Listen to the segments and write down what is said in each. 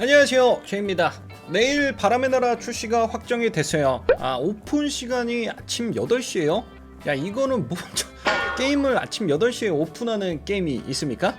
안녕하세요 제입니다 내일 바람의 나라 출시가 확정이 됐어요 아 오픈 시간이 아침 8시에요? 야 이거는 뭐 게임을 아침 8시에 오픈하는 게임이 있습니까?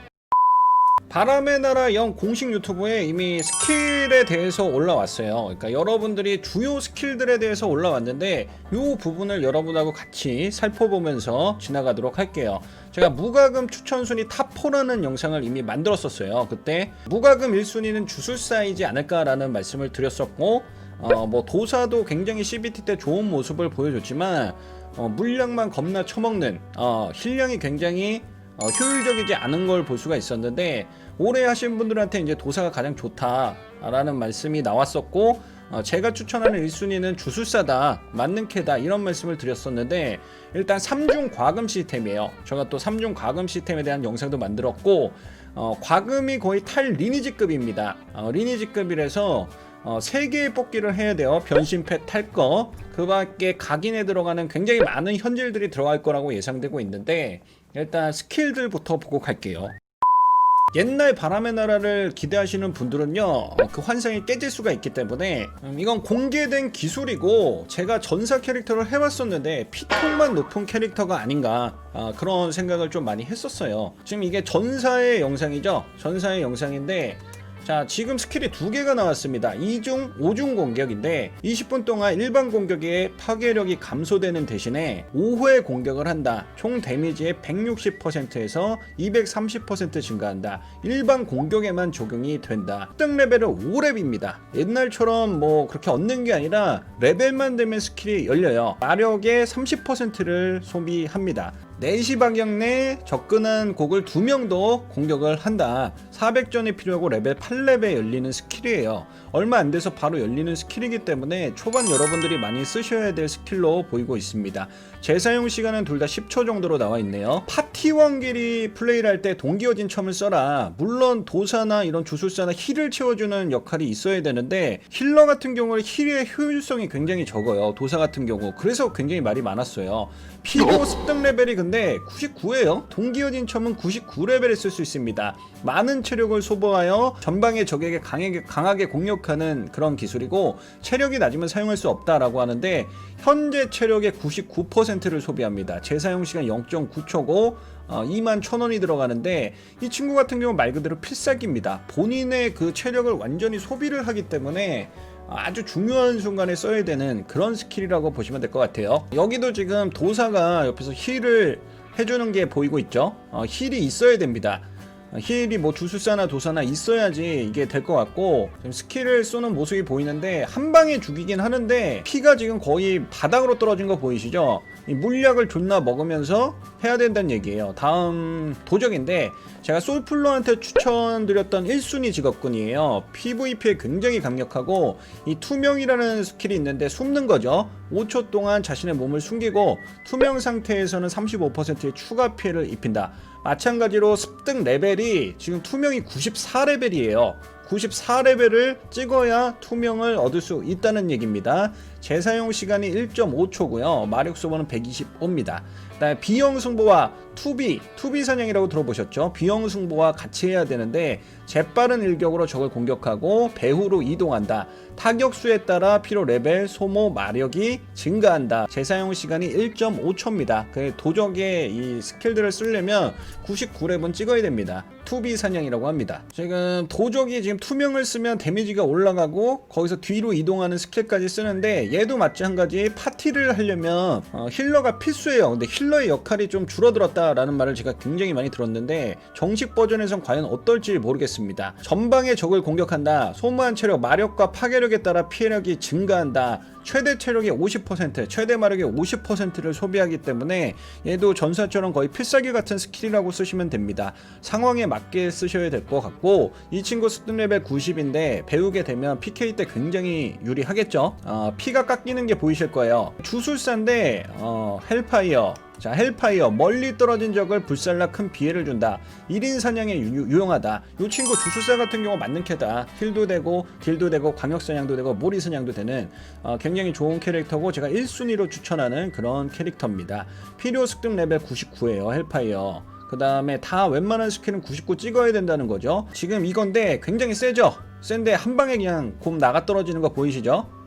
바람의 나라 영 공식 유튜브에 이미 스킬에 대해서 올라왔어요. 그러니까 여러분들이 주요 스킬들에 대해서 올라왔는데 이 부분을 여러분하고 같이 살펴보면서 지나가도록 할게요. 제가 무과금 추천 순위 탑4라는 영상을 이미 만들었었어요. 그때 무과금 1순위는 주술사이지 않을까라는 말씀을 드렸었고 어, 뭐 도사도 굉장히 CBT 때 좋은 모습을 보여줬지만 어, 물량만 겁나 처먹는 어, 힐량이 굉장히 어, 효율적이지 않은 걸 볼 수가 있었는데 오래 하신 분들한테 이제 도사가 가장 좋다라는 말씀이 나왔었고 어, 제가 추천하는 1순위는 주술사다 맞는 캐다 이런 말씀을 드렸었는데 일단 3중 과금 시스템이에요 제가 또 3중 과금 시스템에 대한 영상도 만들었고 어, 과금이 거의 탈 리니지급입니다 어, 리니지급이라서 어, 3개의 뽑기를 해야 돼요. 변신패 탈 거. 그 밖에 각인에 들어가는 굉장히 많은 현질들이 들어갈 거라고 예상되고 있는데, 일단 스킬들부터 보고 갈게요. 옛날 바람의 나라를 기대하시는 분들은요, 어, 그 환상이 깨질 수가 있기 때문에, 음, 이건 공개된 기술이고, 제가 전사 캐릭터를 해봤었는데, 피통만 높은 캐릭터가 아닌가, 아, 그런 생각을 좀 많이 했었어요. 지금 이게 전사의 영상이죠? 전사의 영상인데, 자 지금 스킬이 두 개가 나왔습니다. 2중 5중 공격인데 20분 동안 일반 공격의 파괴력이 감소되는 대신에 5회 공격을 한다. 총 데미지의 160%에서 230% 증가한다. 일반 공격에만 적용이 된다. 등 레벨은 5렙입니다. 옛날처럼 뭐 그렇게 얻는 게 아니라 레벨만 되면 스킬이 열려요. 마력의 30%를 소비합니다 4시 방향 내 접근한 곡을 두 명도 공격을 한다. 400전이 필요하고 레벨 8렙에 열리는 스킬이에요. 얼마 안 돼서 바로 열리는 스킬이기 때문에 초반 여러분들이 많이 쓰셔야 될 스킬로 보이고 있습니다. 재사용 시간은 둘 다 10초 정도로 나와 있네요. 파티원끼리 플레이를 할 때 동기어진 첨을 써라. 물론 도사나 이런 주술사나 힐을 채워주는 역할이 있어야 되는데 힐러 같은 경우는 힐의 효율성이 굉장히 적어요. 도사 같은 경우. 그래서 굉장히 말이 많았어요. 피도 습득 레벨이 근데 99예요. 동기어진 첨은 99레벨에 쓸 수 있습니다. 많은 체력을 소모하여 전방의 적에게 강하게, 강하게 공격하는 그런 기술이고 체력이 낮으면 사용할 수 없다라고 하는데 현재 체력의 99%를 소비합니다. 재사용 시간 0.9초고 어, 2만 천 원이 들어가는데 이 친구 같은 경우 말 그대로 필살기입니다. 본인의 그 체력을 완전히 소비를 하기 때문에 아주 중요한 순간에 써야 되는 그런 스킬이라고 보시면 될 것 같아요. 여기도 지금 도사가 옆에서 힐을 해주는 게 보이고 있죠. 어, 힐이 있어야 됩니다. 어, 힐이 뭐 주술사나 도사나 있어야지 이게 될 것 같고 스킬을 쏘는 모습이 보이는데 한 방에 죽이긴 하는데 피가 지금 거의 바닥으로 떨어진 거 보이시죠? 이 물약을 존나 먹으면서 해야 된다는 얘기예요. 다음 도적인데 제가 솔플러한테 추천드렸던 1순위 직업군이에요. PVP에 굉장히 강력하고 이 투명이라는 스킬이 있는데 숨는 거죠. 5초 동안 자신의 몸을 숨기고 투명 상태에서는 35%의 추가 피해를 입힌다. 마찬가지로 습득 레벨이 지금 투명이 94레벨이에요. 94레벨을 찍어야 투명을 얻을 수 있다는 얘기입니다. 재사용 시간이 1.5초고요. 마력 소모는 125입니다. 그다음에 비형 승보와 투비, 투비 사냥이라고 들어보셨죠? 비형 승보와 같이 해야 되는데 재빠른 일격으로 적을 공격하고 배후로 이동한다. 타격 수에 따라 필요 레벨, 소모, 마력이 증가한다. 재사용 시간이 1.5초입니다. 그 도적의 이 스킬들을 쓰려면 99렙은 찍어야 됩니다. 투비 사냥이라고 합니다. 지금 도적이 지금 투명을 쓰면 데미지가 올라가고 거기서 뒤로 이동하는 스킬까지 쓰는데 얘도 마찬가지 파티를 하려면 어, 힐러가 필수예요. 근데 힐러의 역할이 좀 줄어들었다라는 말을 제가 굉장히 많이 들었는데 정식 버전에선 과연 어떨지 모르겠습니다. 전방의 적을 공격한다. 소모한 체력, 마력과 파괴력에 따라 피해력이 증가한다. 최대 체력의 50%, 최대 마력의 50%를 소비하기 때문에 얘도 전사처럼 거의 필살기 같은 스킬이라고 쓰시면 됩니다. 상황에 맞게 쓰셔야 될 것 같고 이 친구 습득 레벨 90인데 배우게 되면 PK 때 굉장히 유리하겠죠. 어, 피가 깎이는 게 보이실 거예요. 주술사인데 어, 헬파이어 자 헬파이어 멀리 떨어진 적을 불살라 큰 피해를 준다 1인 사냥에 유, 용하다이 친구 주술사 같은 경우 맞는 캐다 힐도 되고 딜도 되고 광역 사냥도 되고 모리 사냥도 되는 어, 굉장히 좋은 캐릭터고 제가 1순위로 추천하는 그런 캐릭터입니다 필요 습득 레벨 99에요 헬파이어 그 다음에 다 웬만한 스킬은 99 찍어야 된다는 거죠. 지금 이건데 굉장히 세죠? 센데 한 방에 그냥 곰 나가 떨어지는 거 보이시죠?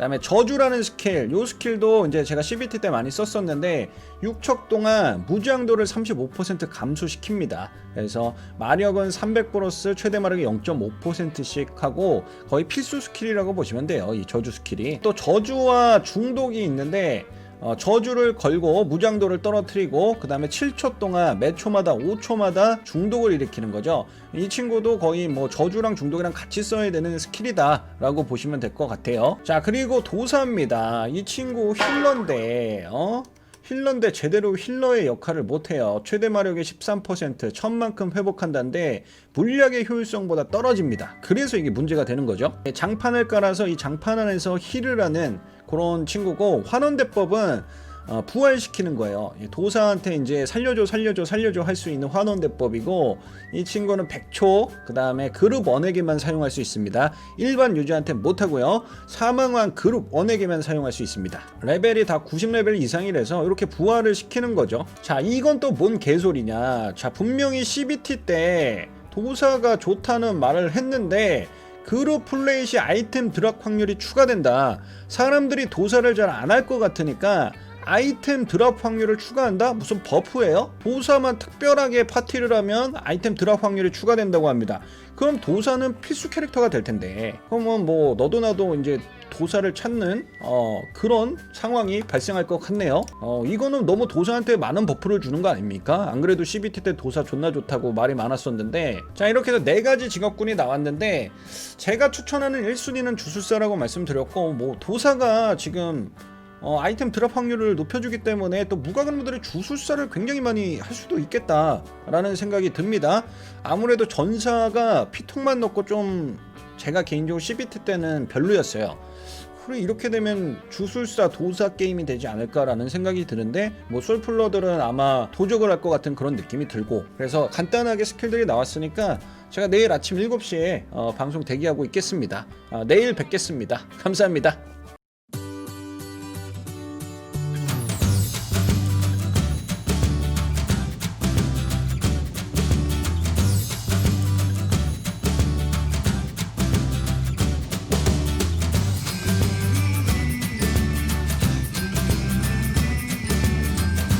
그다음에 저주라는 스킬, 요 스킬도 이제 제가 CBT 때 많이 썼었는데 6척 동안 무장도를 35% 감소시킵니다. 그래서 마력은 300 플러스 최대 마력이 0.5%씩 하고 거의 필수 스킬이라고 보시면 돼요. 이 저주 스킬이 또 저주와 중독이 있는데 어, 저주를 걸고 무장도를 떨어뜨리고 그 다음에 7초 동안 매 초마다 5초마다 중독을 일으키는 거죠. 이 친구도 거의 뭐 저주랑 중독이랑 같이 써야 되는 스킬이다 라고 보시면 될 것 같아요. 자 그리고 도사입니다. 이 친구 힐러인데 어? 힐러인데 제대로 힐러의 역할을 못해요. 최대 마력의 13% 천만큼 회복한다는데 물약의 효율성보다 떨어집니다. 그래서 이게 문제가 되는 거죠. 장판을 깔아서 이 장판 안에서 힐을 하는 그런 친구고 환원대법은 어, 부활시키는 거예요. 이 도사한테 이제 살려줘, 살려줘, 살려줘 할 수 있는 환원대법이고 이 친구는 100초, 그 다음에 그룹 원에게만 사용할 수 있습니다. 일반 유저한테 못하고요. 사망한 그룹 원에게만 사용할 수 있습니다. 레벨이 다 90레벨 이상이라서 이렇게 부활을 시키는 거죠. 자, 이건 또 뭔 개소리냐. 자, 분명히 CBT 때 도사가 좋다는 말을 했는데 그룹 플레이시 아이템 드랍 확률이 추가된다. 사람들이 도사를 잘 안 할 것 같으니까 아이템 드랍 확률을 추가한다? 무슨 버프예요? 도사만 특별하게 파티를 하면 아이템 드랍 확률이 추가된다고 합니다. 그럼 도사는 필수 캐릭터가 될 텐데. 그러면 뭐 너도 나도 이제 도사를 찾는 어, 그런 상황이 발생할 것 같네요. 어, 이거는 너무 도사한테 많은 버프를 주는 거 아닙니까? 안 그래도 CBT 때 도사 존나 좋다고 말이 많았었는데 자 이렇게 해서 네 가지 직업군이 나왔는데 제가 추천하는 1순위는 주술사라고 말씀드렸고 뭐 도사가 지금 어, 아이템 드랍 확률을 높여주기 때문에 또 무과금들이 주술사를 굉장히 많이 할 수도 있겠다라는 생각이 듭니다. 아무래도 전사가 피통만 넣고 좀 제가 개인적으로 CBT 때는 별로였어요. 그래 이렇게 되면 주술사 도사 게임이 되지 않을까라는 생각이 드는데 뭐 솔플러들은 아마 도적을 할 것 같은 그런 느낌이 들고 그래서 간단하게 스킬들이 나왔으니까 제가 내일 아침 7시에 어, 방송 대기하고 있겠습니다. 아, 내일 뵙겠습니다. 감사합니다.